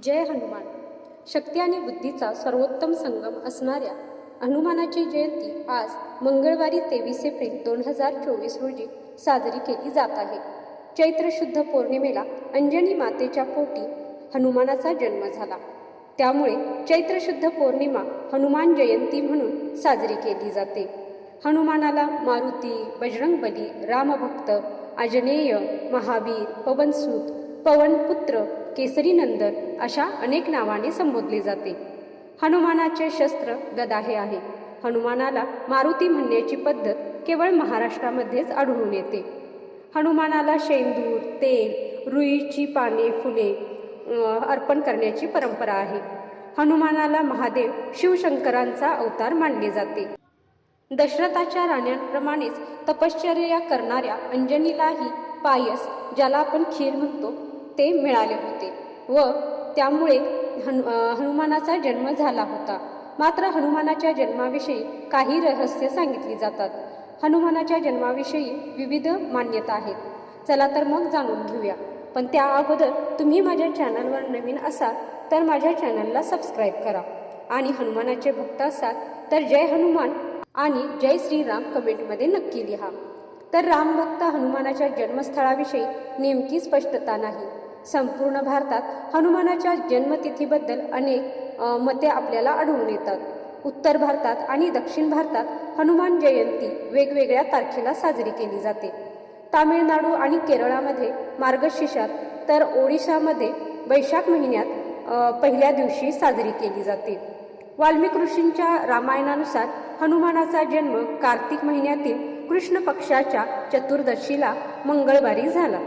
जय हनुमान. शक्ती आणि बुद्धीचा सर्वोत्तम संगम असणाऱ्या हनुमानाची जयंती आज मंगळवारी तेवीस एप्रिल दोन हजार चोवीस रोजी साजरी केली जात आहे. चैत्र शुद्ध पौर्णिमेला अंजनी मातेच्या पोटी हनुमानाचा जन्म झाला. त्यामुळे चैत्र शुद्ध पौर्णिमा हनुमान जयंती म्हणून साजरी केली जाते. हनुमानाला मारुती बजरंगबली रामभक्त आजनेय महावीर पवनसूत पवनपुत्र केसरी नंदन अशा अनेक नावाने संबोधले जाते. हनुमानाचे शस्त्र गदा हे आहे. हनुमानाला मारुती म्हणण्याची पद्धत केवळ महाराष्ट्रामध्येच आढळून येते. हनुमानाला शेंदूर तेल रुईची पाने फुले अर्पण करण्याची परंपरा आहे. हनुमानाला महादेव शिवशंकरांचा अवतार मानले जाते. दशरथाच्या राण्यांप्रमाणेच तपश्चर्या करणाऱ्या अंजनीलाही पायस ज्याला आपण खीर म्हणतो ते मिळाले होते व त्यामुळे हनु हनुमानाचा जन्म झाला होता. मात्र हनुमानाच्या जन्माविषयी काही रहस्य सांगितली जातात. हनुमानाच्या जन्माविषयी विविध मान्यता आहेत. चला तर मग जाणून घेऊया. पण त्या अगोदर तुम्ही माझ्या चॅनलवर नवीन असाल तर माझ्या चॅनलला सबस्क्राईब करा. आणि हनुमानाचे भक्त असाल तर जय हनुमान आणि जय श्रीराम कमेंटमध्ये नक्की लिहा. तर रामभक्त हनुमानाच्या जन्मस्थळाविषयी नेमकी स्पष्टता नाही. संपूर्ण भारतात हनुमानाच्या जन्मतिथीबद्दल अनेक मते आपल्याला आढळून येतात. उत्तर भारतात आणि दक्षिण भारतात हनुमान जयंती वेगवेगळ्या तारखेला साजरी केली जाते. तामिळनाडू आणि केरळामध्ये मार्गशीर्षात तर ओडिशामध्ये वैशाख महिन्यात पहिल्या दिवशी साजरी केली जाते. वाल्मिक ऋषींच्या रामायणानुसार हनुमानाचा जन्म कार्तिक महिन्यातील कृष्ण पक्षाच्या चतुर्दशीला मंगळवारी झाला.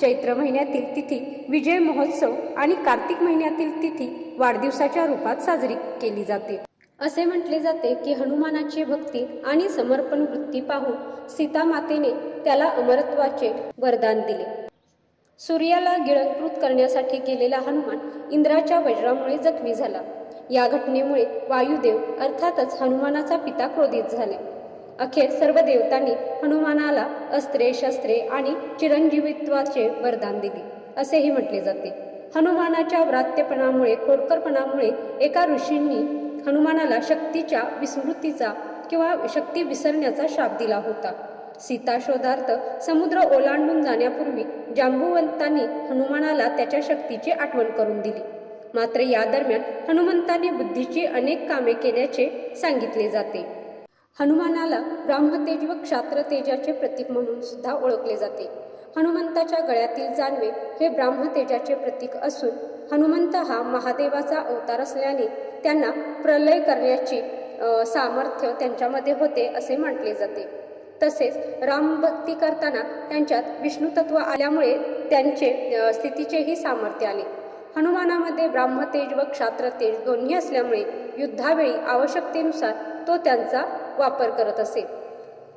चैत्र महिन्यातील तिथी विजय महोत्सव आणि कार्तिक महिन्यातील तिथी वाढदिवसाच्या रूपात साजरी केली जाते. असे म्हटले जाते की हनुमानाची भक्ती आणि समर्पण वृत्ती पाहून सीता मातेने त्याला अमरत्वाचे वरदान दिले. सूर्याला गिळंकृत करण्यासाठी गेलेला हनुमान इंद्राच्या वज्रामुळे जखमी झाला. या घटनेमुळे वायुदेव अर्थातच हनुमानाचा पिता क्रोधित झाले. अखेर सर्व देवतांनी हनुमानाला अस्त्रे शस्त्रे आणि चिरंजीवित्वाचे वरदान दिले. असेही म्हटले जाते. हनुमानाच्या व्रात्यपणामुळे खोडकरपणामुळे एका ऋषींनी हनुमानाला शक्तीच्या विस्मृतीचा किंवा शक्ती विसरण्याचा शाप दिला होता. सीता शोधार्थ समुद्र ओलांडून जाण्यापूर्वी जांबुवंतांनी हनुमानाला त्याच्या शक्तीची आठवण करून दिली. मात्र या दरम्यान हनुमंतांनी बुद्धीची अनेक कामे केल्याचे सांगितले जाते. हनुमानाला ब्राह्मतेज व क्षात्रतेजाचे प्रतीक म्हणून सुद्धा ओळखले जाते. हनुमंताच्या गळ्यातील जानवे हे ब्राह्मतेजाचे प्रतीक असून हनुमंत हा महादेवाचा अवतार असल्याने त्यांना प्रलय करण्याची सामर्थ्य त्यांच्यामध्ये होते असे म्हटले जाते. तसेच रामभक्ती करताना त्यांच्यात विष्णुतत्व आल्यामुळे त्यांचे स्थितीचेही सामर्थ्य आले. हनुमानामध्ये ब्राह्मतेज व क्षात्रतेज दोन्ही असल्यामुळे युद्धावेळी आवश्यकतेनुसार तो त्यांचा वापर करत असे.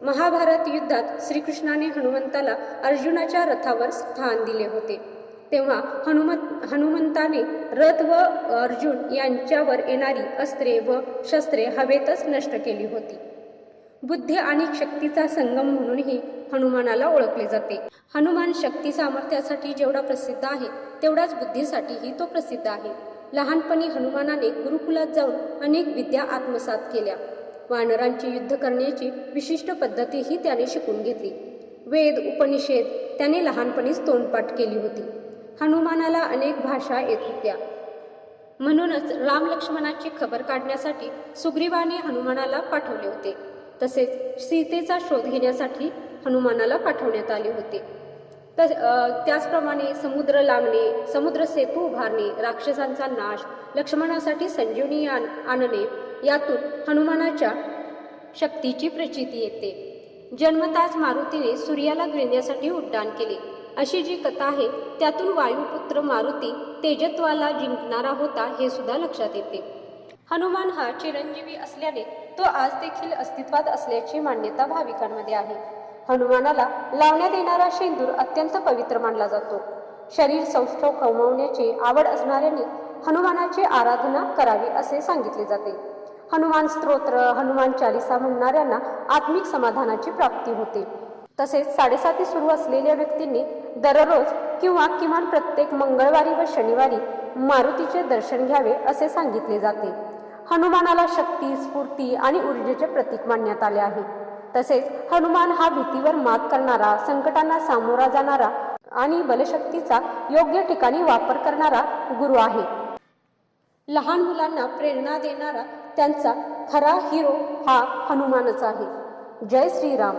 महाभारत युद्धात श्रीकृष्णाने हनुमंताला अर्जुनाच्या रथावर स्थान दिले होते. तेव्हा हनुमंत हनुमंताने रथ व अर्जुन यांच्यावर येणारी अस्त्रे व शस्त्रे हवेतच नष्ट केली होती. बुद्धी आणि शक्तीचा संगम म्हणूनही हनुमानाला ओळखले जाते. हनुमान शक्ती सामर्थ्यासाठी जेवढा प्रसिद्ध आहे तेवढाच बुद्धीसाठीही तो प्रसिद्ध आहे. लहानपणी हनुमानाने गुरुकुलात जाऊन अनेक विद्या आत्मसात केल्या. वानरांची युद्ध करण्याची विशिष्ट पद्धतीही त्याने शिकून घेतली. वेद उपनिषेद त्याने लहानपणीच तोंडपाठ केली होती. हनुमानाला अनेक भाषा येत होत्या. म्हणूनच राम लक्ष्मणाची खबर काढण्यासाठी सुग्रीवाने हनुमानाला पाठवले होते. तसेच सीतेचा शोध घेण्यासाठी हनुमानाला पाठवण्यात आले होते. तस त्याचप्रमाणे समुद्र लांबणे समुद्र सेतू उभारणे राक्षसांचा नाश लक्ष्मणासाठी संजीवनी आण आणणे यातून हनुमानाच्या शक्तीची प्रचिती येते. जन्मताच मारुतीने सूर्याला घेण्यासाठी उड्डाण केले. अशी जी कथा आहे त्यातून वायुपुत्र मारुती तेजत्वाला जिंकणारा होता हे सुद्धा लक्षात येते. हनुमान हा चिरंजीवी असल्याने तो आज देखील अस्तित्वात असल्याची मान्यता भाविकांमध्ये आहे. हनुमानाला लावण्यात येणारा शेंदूर अत्यंत पवित्र मानला जातो. शरीर सौष्ठव कमवण्याची आवड असणाऱ्यांनी हनुमानाची आराधना करावी असे सांगितले जाते. हनुमान स्तोत्र हनुमान चालिसा म्हणणाऱ्यांना आत्मिक समाधानाची प्राप्ती होते. तसेच साडेसाती सुरू असलेल्या व्यक्तींनी दररोज किंवा किमान प्रत्येक मंगळवारी व शनिवारी मारुतीचे दर्शन घ्यावे असे सांगितले जाते. हनुमानाला शक्ती स्फूर्ती आणि ऊर्जेचे प्रतीक मानण्यात आले आहे. तसेच हनुमान हा भीतीवर मात करणारा संकटांना सामोरा जाणारा आणि बलशक्तीचा योग्य ठिकाणी वापर करणारा गुरु आहे. लहान मुलांना प्रेरणा देणारा त्यांचा खरा हिरो हा हनुमानच आहे. जय श्रीराम.